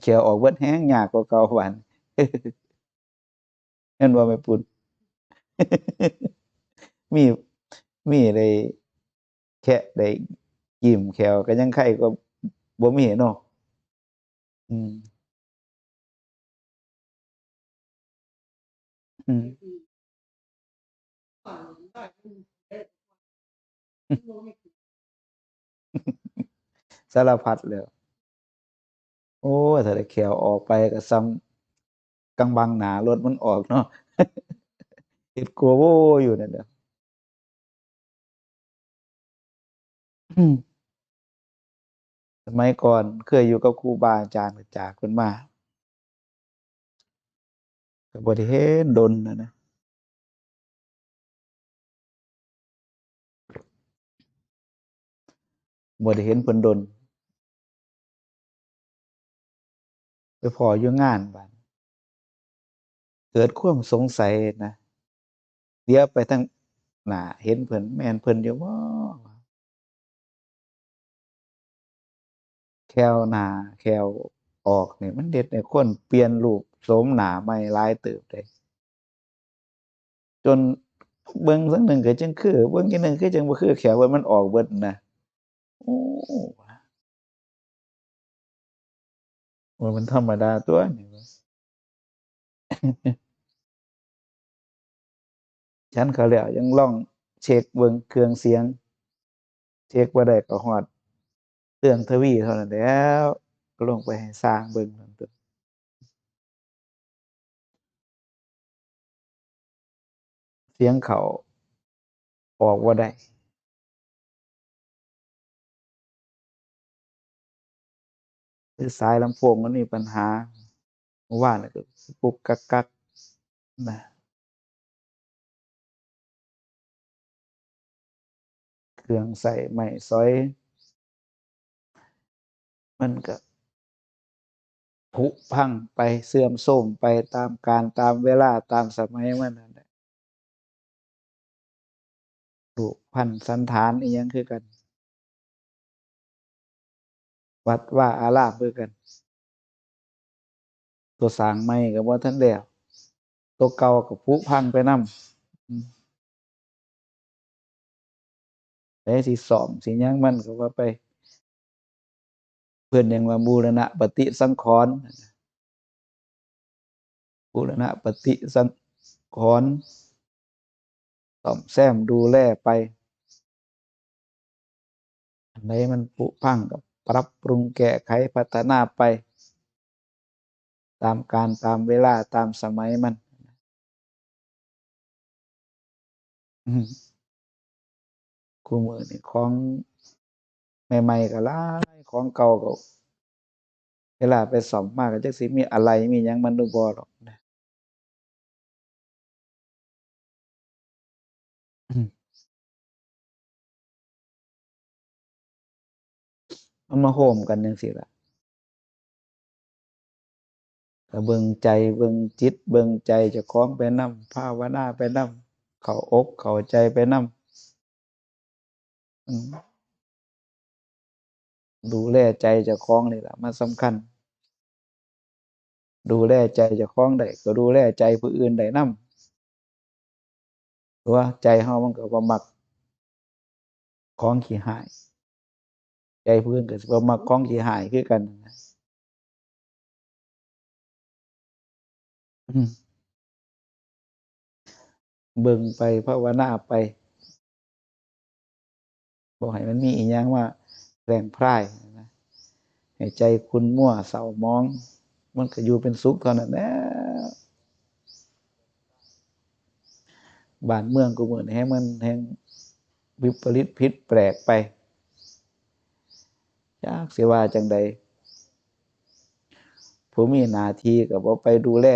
เขียวออกเบิดแห้งยากกว่าเก่าหวานเห็นว่าไม่ปุ่นมีมีได้แค่ได้ยิ้มแขวก็ยังไข่ก็บ่มีเนาะอืม อืมสารพัดเลย โอ้ถ้าได้แขวออกไปก็ซ้ำกังบังหนารถมันออกเนาะเฮ็ดกลัวโว้อยู่นั่นแหละอืมสมัยก่อนเคยอยู่กับครูบาอาจารย์จากเพิ่นมาก็บ่ได้เห็นดนนะนะบ่ได้เห็นเพิ่นดน ไปพออยู่งานบัดเกิดความสงสัยนะเดี๋ยวไปทางหน้าเห็นเพิ่นแม่นเพิ่นอยู่บ่แควหนาแควออกนี่มันเฮ็ดให้คนเปลี่ยนรูปโฉมหนาใหม่ลายเติบได้จนเบิ่งจักหนึ่งก็จังคือ เบิ่งจักหนึ่งคือจังบ่คือแขวว่ามันออกเบิดนะโอ้ มันธรรมดาตัวนี่ฉันเขาแล้วยังลองเช็คเบิ่งเครื่องเสียง เช็คบ่าได้ก็ฮอดเรื่องทวีเท่านั้นแล้วก็ลงไปให้สร้างเบิ่งนั่นตัวเสียงเขาออกบ่าได้ คือสายลำโพงมันมีปัญหาเมื่านน่ะก็กุกกักกักนะเครื่องใส่ไม้สอย มันก็ผุพังไปเสื่อมโทรมไปตามกาลตามเวลาตามสมัยมันนั่นแหละรูพันธุ์สันฐานอีหยังคือกัน วัดว่าอารามคือกัน ตัวสางใหม่ก็บ่ทันแล้วตัวเก่าก็ผุพังไปนำอืมแต่สิซ่อมสิหยังมันก็ว่าไป เพิ่อนยังว่าบูรณะปฏิสังขรณ์บูรณะปฏิสังขรณ์ซ่อมแซมดูแลไป อันใดมันผุพังก็ ปรับปรุงแก้ไขพัฒนาไป ตามกาลตามเวลาตามสมัยมันอืมคุมื้อนี้ของใหม่ๆก็หลายของเก่าก็เวลาไปซ่อมมาก็จักสิมีอะไรมียังมันดูบอกนะอื มันมาโฮมกันจังซี้ล่ะก็เบิ่งใจเบิ่งจิต เบิ่งใจเจ้าของไปนำภาวนาไปนำเข้าอกเข้าใจไปนำอืมดูแลใจเจ้าของนี่แหละมันสำคัญ ดูแลใจเจ้าของได้ก็ดูแลใจผู้อื่นได้นำเพราะว่าใจเรามันก็บ่มักของขี้ร้าย ใจผู้อื่นก็สิบ่มักของขี้ร้ายคือกันกันน่ะอืเบิ่งไปภาวนาไปบ่ให้มันมีอิหยังมาแรงพร่ายนะให้ใจขุ่นมัวเศร้ามอง มันก็อยู่เป็นสุขเท่านั้นแหล้วบ้านเมืองกูมื้อนี้งมันแฮ่งวิปริตผิดแปลกไป จักสิว่าจังใดผู้มีหน้าที่ก็บ่ไปดูแล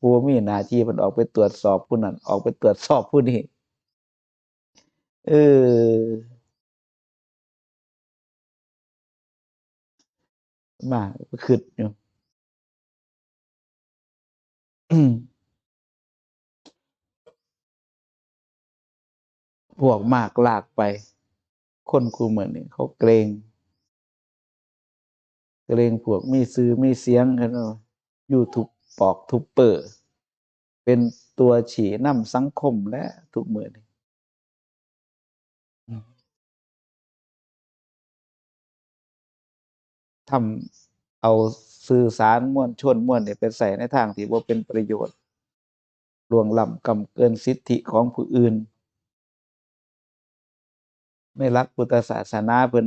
ผู้มีหน้าที่เพิ่นออกไปตรวจสอบผู้นั้นออกไปตรวจสอบผู้นี้เออมาก็คิดอยู่พวกมากลากไป คนคุมื้อนี้เขาเกรง เกรงพวกมีซื้อมีเสียงกันเนาะยูทูบปอกทุบเปอร์ เป็นตัวฉี่นำสังคมและทุกมือนี่ทำเอาสื่อสารมวลชนมวลเนี่ยไปใส่ในทางที่ว่าเป็นประโยชน์ลวงล้ำกำเกินสิทธิของผู้อื่น ไม่รักพุทธศาสนาเพิ่น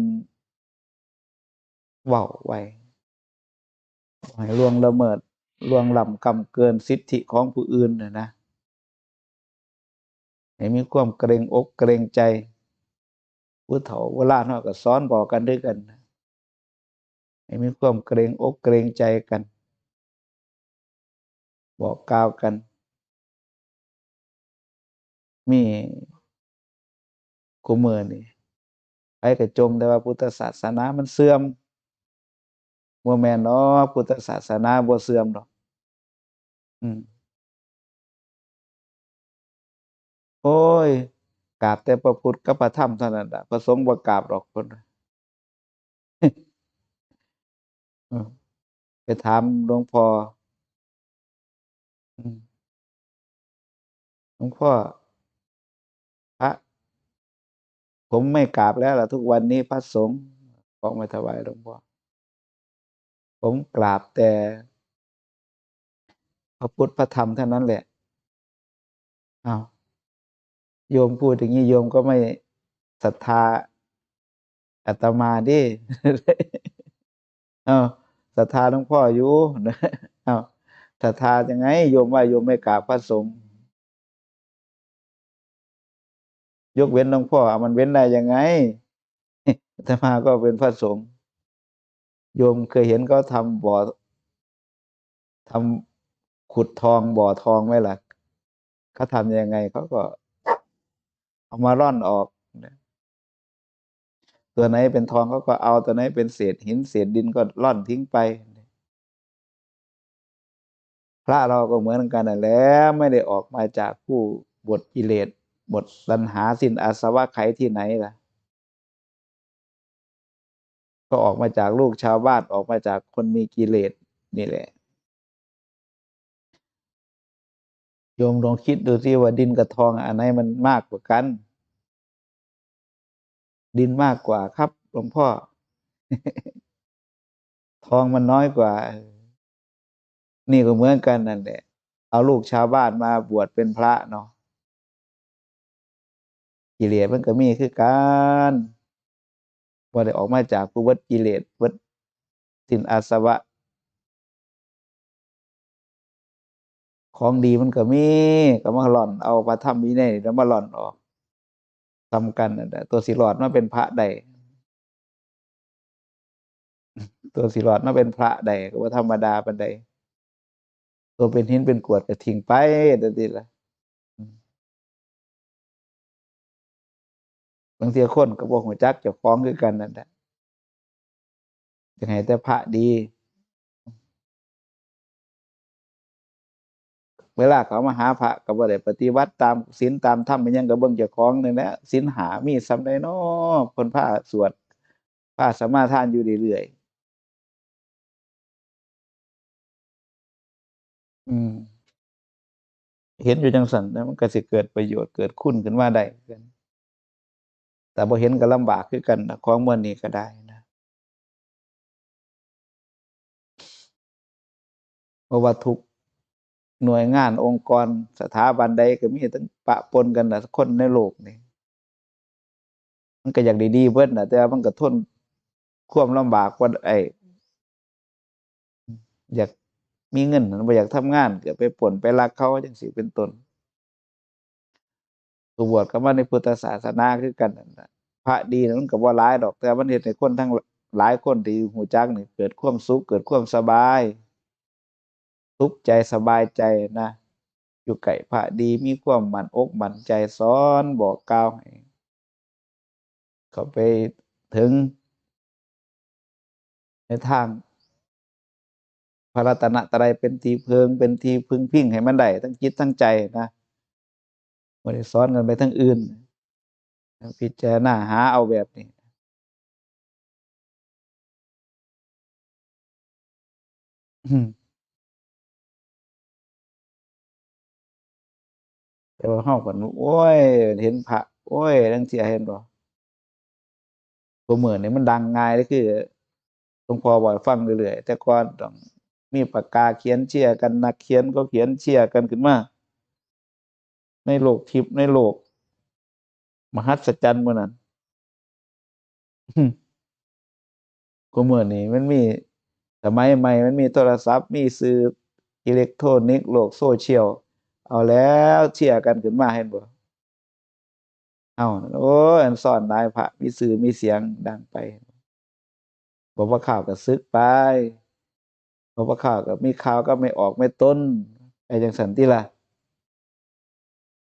เว้าไว้ให้ล่วงละเมิดล่วงล้ำกำเกินสิทธิของผู้อื่นนะนะให้มีความเกรงอกเกรงใจผู้เฒ่าเวลาเนาะก็สอนบอกกันด้วยกันนะให้มีความเกรงอกเกรงใจกัน บอกกล่าวกัน มีกูเมือนี่ไปกระจมแต่ว่าพุทธศาสนามันเสื่อม บ่แม่นเนาะพุทธศาสนาบ่เสื่อมดอก อืมโอ้ยกราบแต่พระพุทธกับพระธรรมเท่านั้นละพระสงฆ์บ่กราบดอกเพิ่นไปถามหลวงพ่อหลวงพ่อพระ ผมไม่กราบแล้วล่ะทุกวันนี้พระสงฆ์ของมาถวายหลวงพ่อ ผมกราบแต่ พระพุทธพระธรรมเท่านั้นแหละอ้าวโยมพูดอย่างงี้โยมก็ไม่ศรัทธาอาตมาดิอ้าวศรัทธาหลวงพ่ออยู่อ้าวศรัทธายังไง โยมว่าโยมไม่กราบพระสงฆ์ยกเว้นหลวงพ่อมันเว้นได้ยังไงอาตมาก็เป็นพระสงฆ์ โยมเคยเห็นเขาทำบ่อทำขุดทองบ่อทองไหมล่ะเขาทำยังไงเขาก็ เอามาร่อนออกตัวไหนเป็นทองเขาก็เอาตัวไหนเป็นเศษหินเศษดินก็ร่อนทิ้งไปพระเราก็เหมือนกันนั่นแหละไม่ได้ออกมาจากผู้บทกิเลสบทตัณหาสินอาสวะไขที่ไหนล่ะ ก็ออกมาจากลูกชาวบ้านออกมาจากคนมีกิเลสนี่แหละโยมลองคิดดูสิว่าดินกับทองอันไหนมันมากกว่ากัน ดินมากกว่าครับหลวงพ่อ ทองมันน้อยกว่า นี่ก็เหมือนกันนั่นแหละ เอาลูกชาวบ้านมาบวชเป็นพระเนาะกิเลสมันก็มีคือกัน บ่ได้ออกมาจากผู้เบิดกิเลสเบิดสินอาสวะ ของดีมันก็มีก็มาร่อนเอาพระธรรมวินัยแล้วมาร่อนออกทำกันนั่นแหละตัวสิรอดมาเป็นพระได้ตัวสิรอดมาเป็นพระได้ก็บ่ธรรมดาปานใดตัวเป็นหินเป็นกวดก็ทิ้งไปจั่งซี้ล่ะ บางเที่ยคนก็บ่รู้จักจ้าของคือกันนั่นแหละยากให้แต่พระดี เวลาเขามาหาพระก็บ่ได้ปฏิบัติตามศีลตามธรรมอิหยังก็เบิ่งเจ้าของนั่นแหละศีลหามีส่ำใดน้อเพิ่นพาสวดพาสมาทานอยู่เรื่อยๆอืมเห็นอยู่จังซั้นแล้วมันก็สิเกิดประโยชน์เกิดคุณขึ้นมาได้กัน แต่บ่เห็นก็ลำบากคือกันนะของหมวดนี้ก็ได้นะเพราะว่าทุกหน่วยงานองค์กรสถาบันใดก็มีทั้งปะปนกันนะคนในโลกนี่มันก็อยากด้ดีเบิดน่ะแต่ว่ามันก็ทนความลำบากบ่าไออยากมีเงินน่ะบ่อยากทำงานเก็ไปปล้นไปลักเขาจั่งซี้เป็นต้น ตบวชเข้ามาในพุทธศาสนาคือกันนั่นล่ะพระดีน่ะมันก็บ่หลายดอกแต่มันเฮ็ดให้คนทั้งหลายคนที่รู้จักนี่เกิดความสุขเกิดความสบายสุขใจสบายใจนะอยู่ใกล้พระดีมีความมั่นอกมั่นใจสอนบอกกล่าวให้เขาไปถึง ในทางพระรัตนตรัยเป็นทีเพิง เป็นทีพึงพิงให้มันได้ทั้งจิตทั้งใจนะ บ่ได้สอนกันไปทางอื่น พิจารณาหาเอาแบบนี้แต่ว่าเฮาก็โอ้ย เห็นพระโอ้ยจั่งซี้เห็นบ่ซุมื้อนี้มันดังง่ายเลยคือหลวงพ่อเว้าให้ฟังเรื่อยๆแต่ก่อนต้องมีปากกาเขียนเชียร์กันนักเขียนก็เขียนเชียร์กันขึ้นมา ในโลกทิพย์ในโลก มหัศจรรย์มื้อนั้นอืมคุมื้อนี้มันมีสมัยใหม่มันมีโทรศัพท์ มีสื่ออิเล็กทรอนิกส์โลก social เอาแล้วเชียร์กันขึ้นมาเห็นบ่อ้าโอ๊ยอันซ่อนหลายพระมีชื่อมีเสียงดังไปบ่ว่าข่าวก็สึกไปบ่ว่าข่าวก็มีข่าวกับไม่ออกไม่ต้นไปจั่งซั้นติล่ะ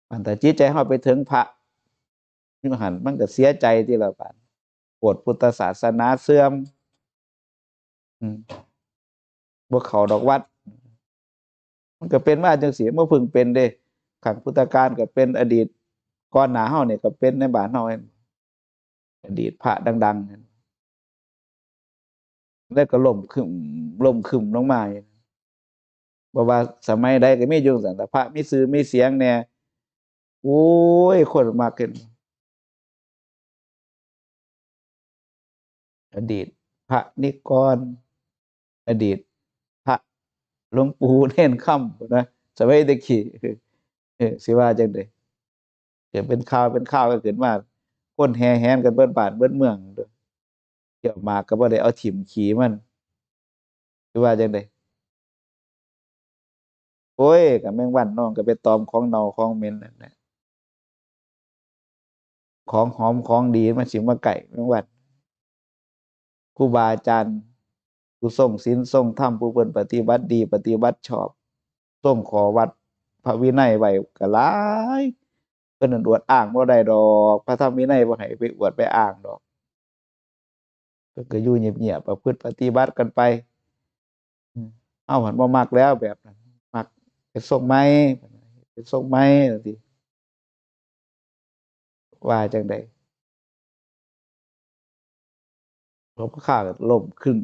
อันถ้าจิตใจเราไปถึงพระอยู่หันมันก็เสียใจติล่ะบาดโพดพุทธศาสนาเสื่อมอืมบ่เขาดอกวัด มันก็เป็นมาจังซี้บ่เพิ่งเป็นเดะครั้งพุทธกาลก็เป็นอดีตก่อนหน้าเรานี่ยก็เป็นในบ้านเราเห็นอดีตพระดังๆนั่นแล้วก็ล่มครึ้มล่มครึ้มลงมาอยู่บ่ว่าสมัยใดก็ไมีอยู่จงซั้นล่ะพระไมีชื่อไมีเสียงแหน่ย โอ้ย คนมักเห็นอดีต พระนิกร อดีต พระหลวงปู่เนนค่ำนะสมัยต่กี้เออสิว่าจั่งใดก็เป็นข่าวเป็นข่าวกันขึ้นมาคนแห่แหนกันเบิดบ้านเบิดเมืองเกี่ยวมากก็บ่ได้เอาถิ้มขี้มันสิว่าจั่งใดโอ๊ยก็แมงวันน้องก็ไปตอมของเนาของเม็นนั่นแหละ ของหอมของดีมันสิมาใกล้แมงวันครูบาอาจารย์ผู้ทรงศีลทรงธรรมผู้เพิ่นปฏิบัติดี ปฏิบัติชอบทรงขอวัดพระวินัยไว้ก็หลายเพิ่นนั่นอวดอ้างบ่ได้ดอก พระธรรมวินัยบ่ให้ไปอวดไปอ้างดอกเพิ่นก็อยู่เงียบๆประพฤติปฏิบัติกันไปอืมเฮาหันบ่มักแล้วแบบนั้นมักเฮ็ดทรงใหม่เฮ็ดทรงใหม่จั่งซี้ ว่าจังใดพอข่าก็ล่มครึ้ม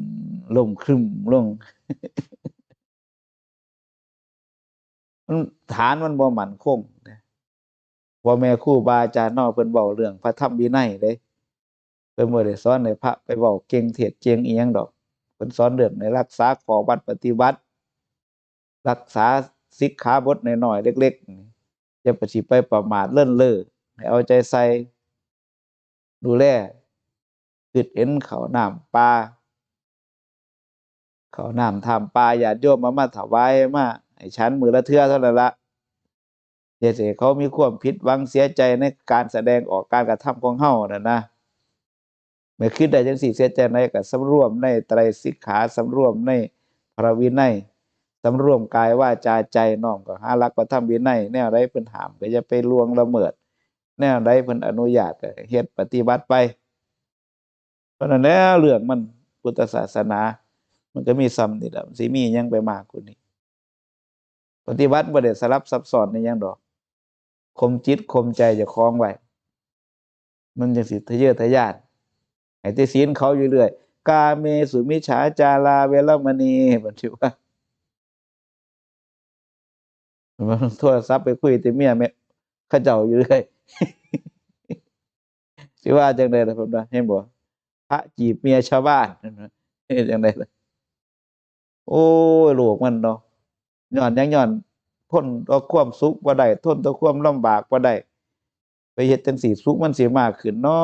ล่มครึ้มลงมันฐานมันบ่หมั่นคงนะพ่อแม่ครูบาอาจารย์นาะเพิ่นเว้าเรื่อง พระธรรมวินัยเด้เพิ่นบ่ได้สอนให้พระไปเว้าเก่งเทศน์เก่งอิหยังดอกเพิ่นสอนเรื่องให้รักษาขอวัดปฏิบัติ รักษาสิกขาบทน้อยๆเล็กๆนี่อย่าปสิไปประมาทเลินเล่อ ให้เอาใจใส่ดูแลคิดเห็นข้าน้ำปลาเขาน้ำถ้ำปลาญาติโยมเอามาถวายมาให้ฉันมือละเทือเท่านั้นละอย่าสิให้เขามีความผิดหวังเสียใจในการแสดงออกการกระทำของเฮานั่นนะเมื่อคิดได้จังซี้เสียใจในก็สำรวมในไตรสิกขาสำรวมในพระวินัยสำรวมกายว่าจาใจน้อมเข้าหาหลักพระธรรมวินัยแนวใดเพิ่นหามก็อย่าไปล่วงละเมิด แนวใดเพิ่นอนุญาตก็เฮ็ดปฏิบัติไปเท่าะนั้นแล้วเรื่องมันพุทธศาสนา มันก็มีส่ำนี่แหละมันสิมียังไปมากกว่านี้ ปฏิบัติบ่ได้สลับซับซ้อนอิหยังดอกข่มจิตข่มใจเจ้าของไว้มันจังสิทะเยอทะยานให้แต่ศีลเขาอยู่เรื่อย กาเมสุมิฉาจาราเวรมณีเพิ่นสิว่าโทรศัพท์ไปคุยแต่เมียแม่เขาเจ้าอยู่เรื่อยสิว่าจังใดล่ะเพิ่นว่าเห็นบ่พระจีบเมียชาวบ้านเฮ็ดจังใดล่ะโอ้ยโลกมันเนาะญ้อนยังญ้อนทนต่อความสุขบ่ได้ทนต่อความลำบากบ่ได้ไปเฮ็ดจังซี้สุขมันสิมากขึ้นน้อ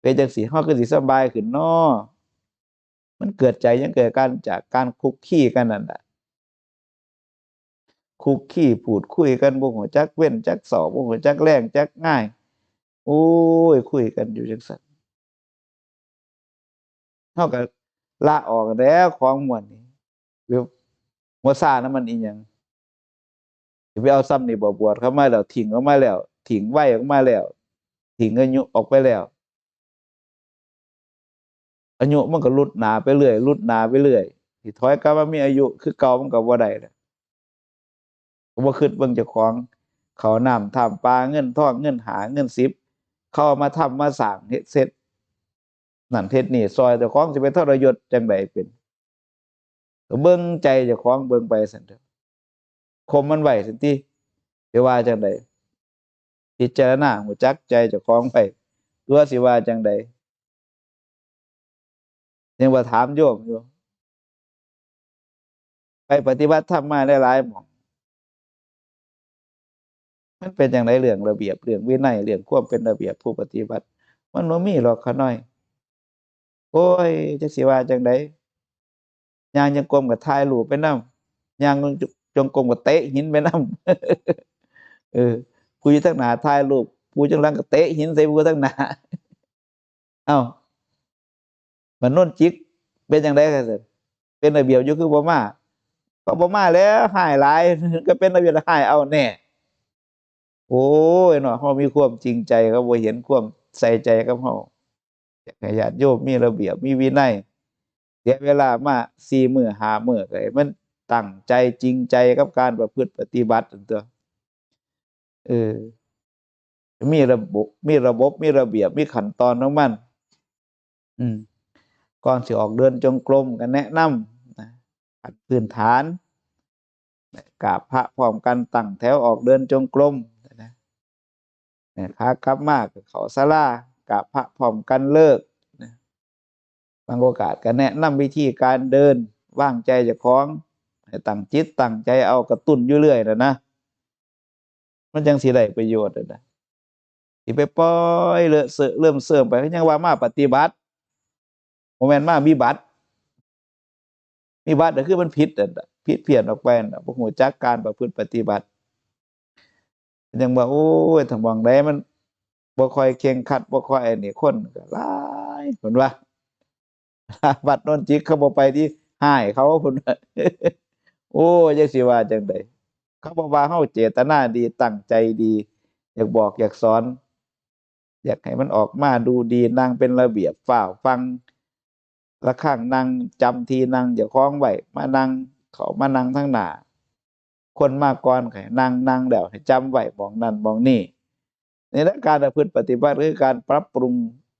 ไปเฮ็ดจั่งซี้เราคือสิสบายขึ้นน้อมันเกิดใจยังเกิดการจากการคุกคลีกันนั่นล่ะ คุกคลีพูดคุยกันบ่รู้จักเว้นจักเช้าบ่รู้จักแลงจักง่าย โอ้ย คุยกันอยู่จังซั้นเราก็ลาออกแล้วของหมวดนี้หรือบ่ซ่านำมันอีหยังสิไปเอาส่ำนี้บ่บวชเข้ามาแล้วทิ้งออกมาแล้วทิ้งไว้ออกมาแล้วทิ้งอายุออกไปแล้วอายุมันก็รุดหนาไปเรื่อยรุดหนาไปเรื่อยสิถอยกลับมามีอายุคือเก่ามันก็บ่ได้แล้ วก็บ่คิดเบิ่งเจ้าของ เขานำถ้ำปลาเงินทองเงินหาเงินสิบเขาเอามาทำมาสร้างเฮ็ดเสร็จนั่นเฮ็ดนี่ซอยเจ้าของสิไปทรยศจังใดเป็นเบิ่งใจเจ้าของเบิ่งไปซั่นเถอะคมมันไหว้ซั่นติสิว่าจังไดพิจารณาหูจักใจเจ้าของไป ตัวสิว่าจังไดยังว่าถามโยมอยู่ไปปฏิบัติธรรมมาได้หลายหม่อง มันเป็นจังไดเรื่องระเบียบเรื่องวินัยเรื่องความเป็นระเบียบผู้ปฏิบัติ มันบ่มีหรอกขาน้อย โอ้ยจักสิว่าจังไดยางยังกลมกับถ่ายรูปไปนำยางจงกรมกับเตะหินไปนำเออผู้อยู่ทางหนาถ่ายรูปผู้จังหลังก็เตะหินใส่ผู้ทางหนาเอ้ามันโน่นจิกเป็นจังไดกันเสร็จเป็นระเบียบอยู่คือบ่มาก็บ่มาแล้วหายหลายก็เป็นระเบียบหายเอาแน่ โอ้ยเนาะเฮามีความจริงใจก็บ่เห็นความใส่ใจกับเฮาอยากให้ญาติโยมมีระเบียบมีวินัยเสียเวลามา4มื้อ5มื้อก็ให้มันตั้งใจจริงใจกับการประพฤติปฏิบัติตัวเออมีระบบมีระบบมีระเบียบมีขั้นตอนของมัน อืมก่อนสิออกเดินจงกรมก็แนะนำนะขั้นพื้นฐานกราบพระพร้อมกันตั้งแถวออกเดินจงกรม นะเนี่ยขากลับมากเขาศาลากราบพระพร้อมกันเลิกนะบางโอกาสก็แนะนำวิธีการเดินว่างใจจะคล้าของตั้งจิตตั้งใจเอากระตุ้นอยู่เรื่อยนะนะ มันจังสิได้ประโยชน์อะนะสิไปปล่อยเลอะเสอะเริ่มเสื่อมไปยังว่ามาปฏิบัติโมเมนต์มามีบัตรมีบัตรก็คือมันผิดผิดเพี้ยนออกไปนะพวกหัวจักการประพฤติปฏิบัติ ยังว่าโอ้ยถ้ามองได้มันบ่ค่อยเข่งขัดบ่ค่อยอันนี้คนก็หลายเพิ่นว่าบัตรโนนจิกเขาบ่ไปที่ห้ายเขาเพิ่นโอ้ยจังสิว่าจังไดเขาบอกว่าเฮาเจตนาดีตั้งใจดี อยากบอกอยากสอน อยากให้มันออกมาดูดีนั่งเป็นระเบียบฝ่าฟังละข้างนั่งจำทีนั่งอย่าคล้องไว้มานั่งเขามานั่งทั้งหน้า คนมาก่อนให้นั่งนั่งแล้วให้จำไว้มองนั่นมองนี่ในการประพฤติปฏิบัติคือการปรับปรุง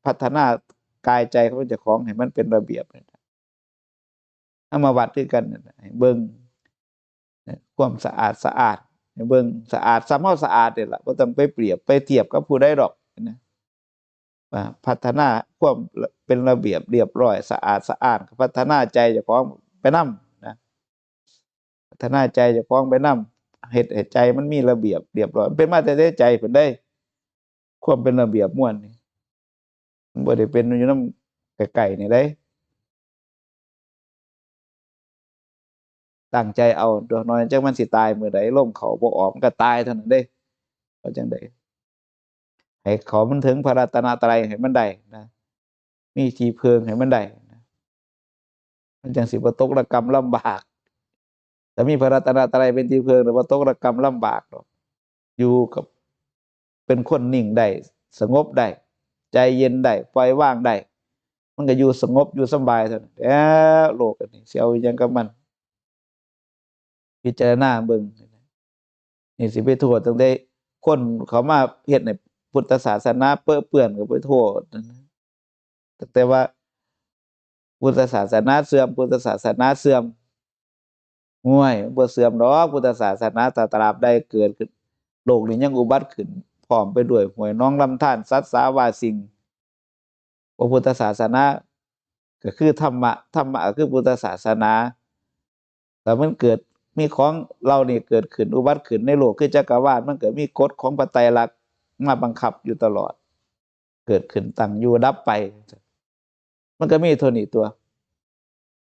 พัฒนากายใจของเจ้าของให้มันเป็นระเบียบเอามาวัดด้วยกันให้เบิ่งความสะอาดสะอาดให้เบิ่งสะอาดซ้ำเฮาสะอาดเนี่ยแหล่ะบ่ต้องไปเปรียบไปเทียบกับผู้ใดดอกนะพัฒนาความเป็นระเบียบเรียบร้อย สะอาดสะอาดพัฒนาใจเจ้าของไปนํนะ พัฒนาใจเจ้าของไปนํเฮ็ดให้ใจมันมีระเบียบเรียบร้อยเป็นมาแต่ในใจเพิ่นได้ ความเป็นระเบียบม่วนนี่มันบ่ได้เป็นอยู่นำไกลๆนี่ได้ตั้งใจเอาดอกน้อยจังมันสิตายเมื้อใดลมเขาบ่ออกมันก็ตายเท่านั้นเด้เอาจังได๋ให้เขามันถึงพระรัตนตรัยให้มันได้นะมีทีเพิงให้มันได้นะมันจังสิบ่ตกระกรรมลำบาก แต่มีพระรัตนตรัยเป็นที่เพลิงแต่บ่าตกระกรรมลำบากดอกอยู่กับเป็นคนนิ่งได้สงบได้ใจเย็นได้ปล่อยวางได้มันก็อยู่สงบอยู่สบายเท่านั้นแล้วโลกอันนี้เอาอิหยังกับมัน พิจารณาเบิ่งนี่สิไปโทษตั้งแต่คนเขามาเฮ็ดในพุทธศาสนาเปื้อเปื้อนก็ไปโทษนะแต่ว่าพุทธศาสนาเสื่อมพุทธศาสนาเสื่อม ห่วยบ่เสื่อมดอกพุทธศาสนาตตราบได้เกิดขึ้นโลกนี้ยังอุบัติขึ้นพร้อมไปด้วยห่วยน้องลำท่านสัตสาวาสิ่งพระพุทธศาสนาก็คือธรรมะธรรมะคือพุทธศาสนาแต่มันเกิดมีของเรานี่เกิดขึ้นอุบัติขึ้นในโลกคือจักรวาลมันเกิดมีกฎของพระไตรลักษณ์มาบังคับอยู่ตลอด เกิดขึ้นตั้งอยู่ดับไป มันก็มีเท่านี้ตัว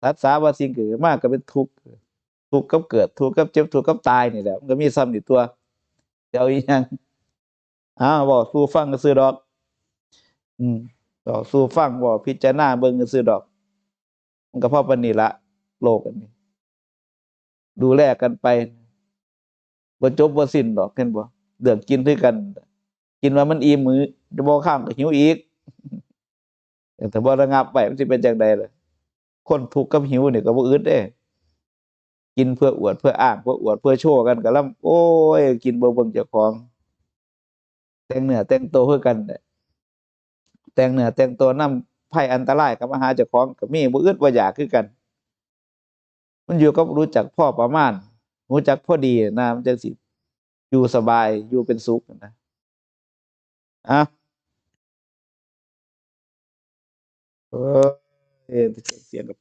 รักษาวาสิ่งเกิดมากก็เป็นทุกข์ ทุกข์กับเกิดทุกข์กับเจ็บทุกข์กับตายนี่แหละมันก็มีซ้ำนี่ตัวเดี๋ยวอีกยังอ้าวบอกสู้ฟังก็ซื้อดอก อืมบอกสู้ฟังบอกพิจารณาเบิ่งก็ซื้อดอก มันก็พ่อปนนี่ละโลกอันนี้ ดูแลกันไปบ่จบบ่สิ้นดอกเห็นบ่เดือดกินด้วยกัน กินว่ามันอิ่มมือจะบ่ข้ามก็หิวอีกแต่บ่ระงับไปมันสิเป็นจังไดล่ะคนทุกข์กับหิวนี่ก็บ่อึดเด้ กินเพื่ออวดเพื่ออ้างเพื่ออวดเพื่อโชว์กันก็ลำโอ้ย กินบ่เบิ่งเจ้าของ แต่งเนื้อแต่งตัวเพื่อกันแต่งเนื้อแต่งตัวนำภัยอันตรายกับมหาเจ้าของก็มีบ่อึดบ่อยากคือกัน มันอยู่กับรู้จักพ่อประมาณรู้จักพ่อดีนะมันจังสิอยู่สบายอยู่เป็นสุขนะอะเออเสียงกับ